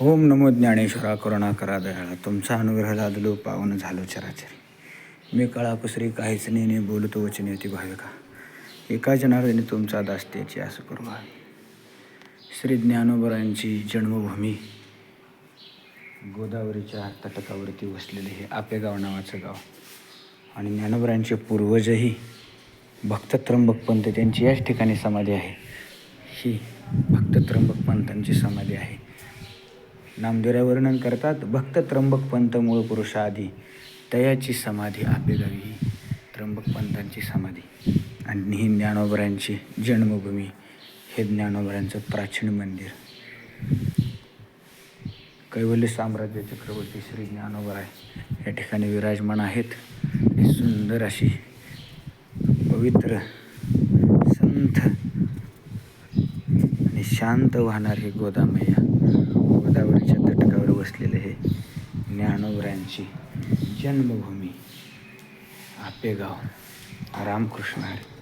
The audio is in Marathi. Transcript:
ओम नमो ज्ञानेश्वरा करुणा करा दयाळा. तुमचा अनुग्रह लादलो पावन झालो चराचरी. मी कळा कुसरी काहीच नेने बोलतो वचने ती भाविका एका जनार्दने तुमचा दास त्याची आस करू व्हावी श्री ज्ञानोबरांची जन्मभूमी. गोदावरीच्या तटकावरती वसलेले हे आपेगाव नावाचं गाव. आणि ज्ञानोबरांचे पूर्वजही भक्त त्र्यंबक पंत त्यांची याच ठिकाणी समाधी आहे. ही भक्त त्र्यंबक पंतांची समाधी आहे. नामदेवरा वर्णन करतात भक्त त्र्यंबक पंत मूळ पुरुषाआधी तयाची समाधी आपेगावी ही त्र्यंबक पंतांची समाधी. आणि ही ज्ञानोबरांची जन्मभूमी हे ज्ञानोबरांचं प्राचीन मंदिर. कैवल्य साम्राज्य चक्रवर्ती श्री ज्ञानोबराय या ठिकाणी विराजमान आहेत. ही सुंदर अशी पवित्र संथ शांत वाहणारी गोदामय्या गोदावरीच्या तटकावर बसलेले हे ज्ञानोबरांची जन्मभूमी. आपेगाव रामकृष्ण हरी.